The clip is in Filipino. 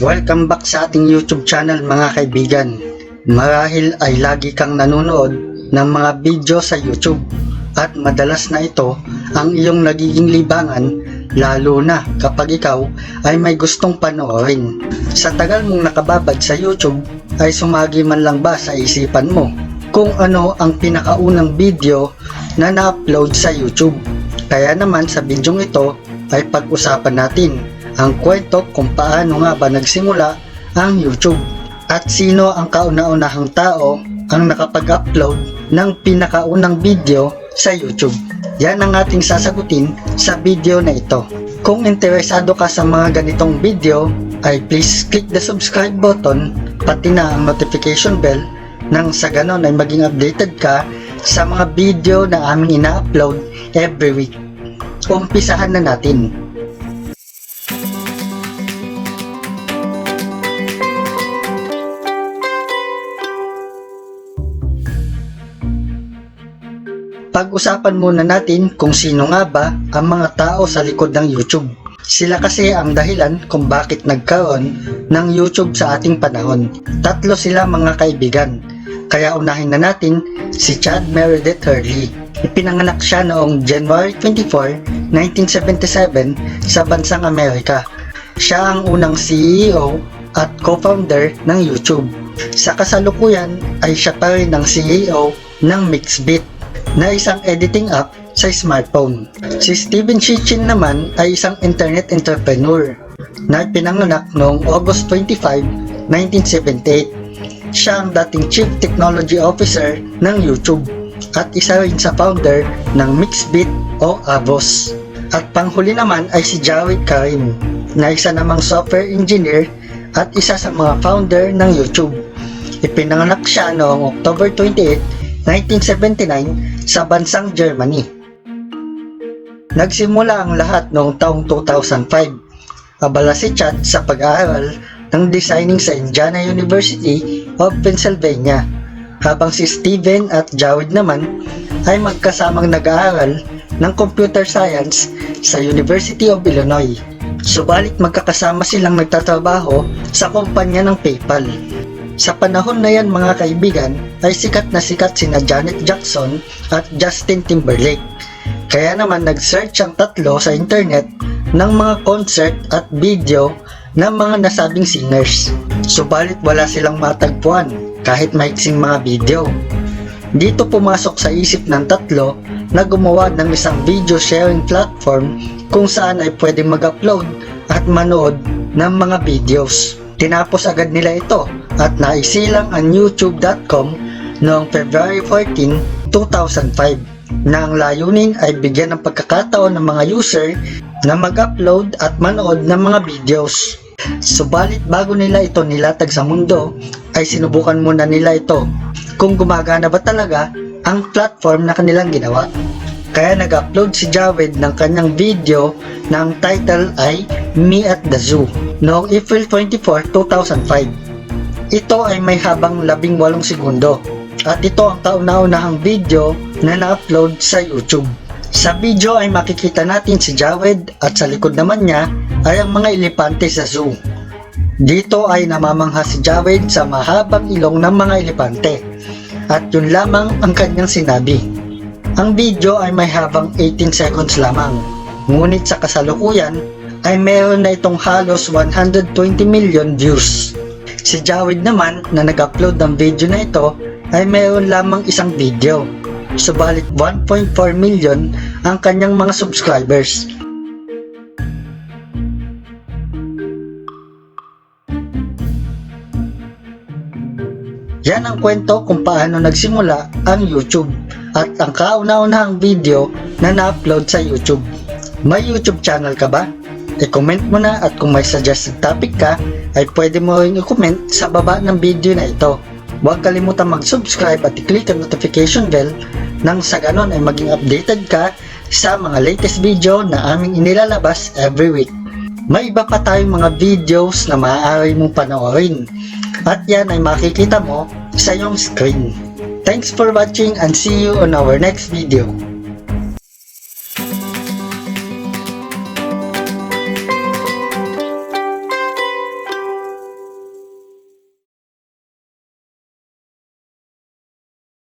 Welcome back sa ating YouTube channel mga kaibigan. Marahil ay lagi kang nanonood ng mga video sa YouTube at madalas na ito ang iyong nagiging libangan lalo na kapag ikaw ay may gustong panoorin. Sa tagal mong nakababad sa YouTube ay sumagi man lang ba sa isipan mo kung ano ang pinakaunang video na na-upload sa YouTube. Kaya naman sa bidyong ito ay pag-usapan natin ang kwento kung paano nga ba nagsimula ang YouTube at sino ang kauna-unahang tao ang nakapag-upload ng pinakaunang video sa YouTube. Yan ang ating sasagutin sa video na ito. Kung interesado ka sa mga ganitong video, ay please click the subscribe button pati na ang notification bell nang sa ganon ay maging updated ka sa mga video na aming ina-upload every week. Umpisahan na natin. Pag-usapan muna natin kung sino nga ba ang mga tao sa likod ng YouTube. Sila kasi ang dahilan kung bakit nagkaroon ng YouTube sa ating panahon. Tatlo sila mga kaibigan. Kaya unahin na natin si Chad Meredith Hurley. Ipinanganak siya noong January 24, 1977 sa bansang Amerika. Siya ang unang CEO at co-founder ng YouTube. Sa kasalukuyan ay siya pa rin ang CEO ng Mixbit na isang editing app sa smartphone. Si Steven Shichin naman ay isang internet entrepreneur na pinanganak noong August 25, 1978. Siya ang dating Chief Technology Officer ng YouTube at isa rin sa founder ng Mixbit o Avos. At panghuli naman ay si Jawed Karim na isa namang software engineer at isa sa mga founder ng YouTube. Ipinanganak siya noong October 28, 1979 sa bansang Germany. Nagsimula ang lahat noong taong 2005. Abala si Chad sa pag-aaral ng designing sa Indiana University of Pennsylvania, habang si Steven at Jawed naman ay magkasamang nag-aaral ng computer science sa University of Illinois. Subalit magkakasama silang nagtatrabaho sa kumpanya ng PayPal. Sa panahon na yan mga kaibigan ay sikat na sikat sina Janet Jackson at Justin Timberlake. Kaya naman nag-search ang tatlo sa internet ng mga concert at video ng mga nasabing singers. Subalit wala silang matagpuan kahit maiksing mga video. Dito pumasok sa isip ng tatlo na gumawa ng isang video sharing platform kung saan ay pwedeng mag-upload at manood ng mga videos. Tinapos agad nila ito at naisilang ang youtube.com noong February 14, 2005 na ang layunin ay bigyan ng pagkakataon ng mga user na mag-upload at manood ng mga videos. Subalit bago nila ito nilatag sa mundo, ay sinubukan muna nila ito kung gumagana ba talaga ang platform na kanilang ginawa. Kaya nag-upload si Jawed ng kanyang video na title ay Me at the Zoo noong April 24, 2005. Ito ay may habang 18 segundo at ito ang kauna-unahang video na na-upload sa YouTube. Sa video ay makikita natin si Jawed at sa likod naman niya ay ang mga elepante sa zoo. Dito ay namamangha si Jawed sa mahabang ilong ng mga elepante at yun lamang ang kanyang sinabi. Ang video ay may habang 18 seconds lamang. Ngunit sa kasalukuyan ay meron na itong halos 120 million views. Si Jawed naman na nag-upload ng video na ito ay meron lamang isang video. Subalit 1.4 million ang kanyang mga subscribers. Yan ang kwento kung paano nagsimula ang YouTube at ang kauna-unahang video na na-upload sa YouTube. May YouTube channel ka ba? I-comment mo na at kung may suggested topic ka, ay pwede mo rin i-comment sa baba ng video na ito. Huwag kalimutan mag-subscribe at i-click ang notification bell nang sa ganon ay maging updated ka sa mga latest video na aming inilalabas every week. May iba pa tayong mga videos na maaari mong panoorin at yan ay makikita mo sa iyong screen. Thanks for watching and see you on our next video.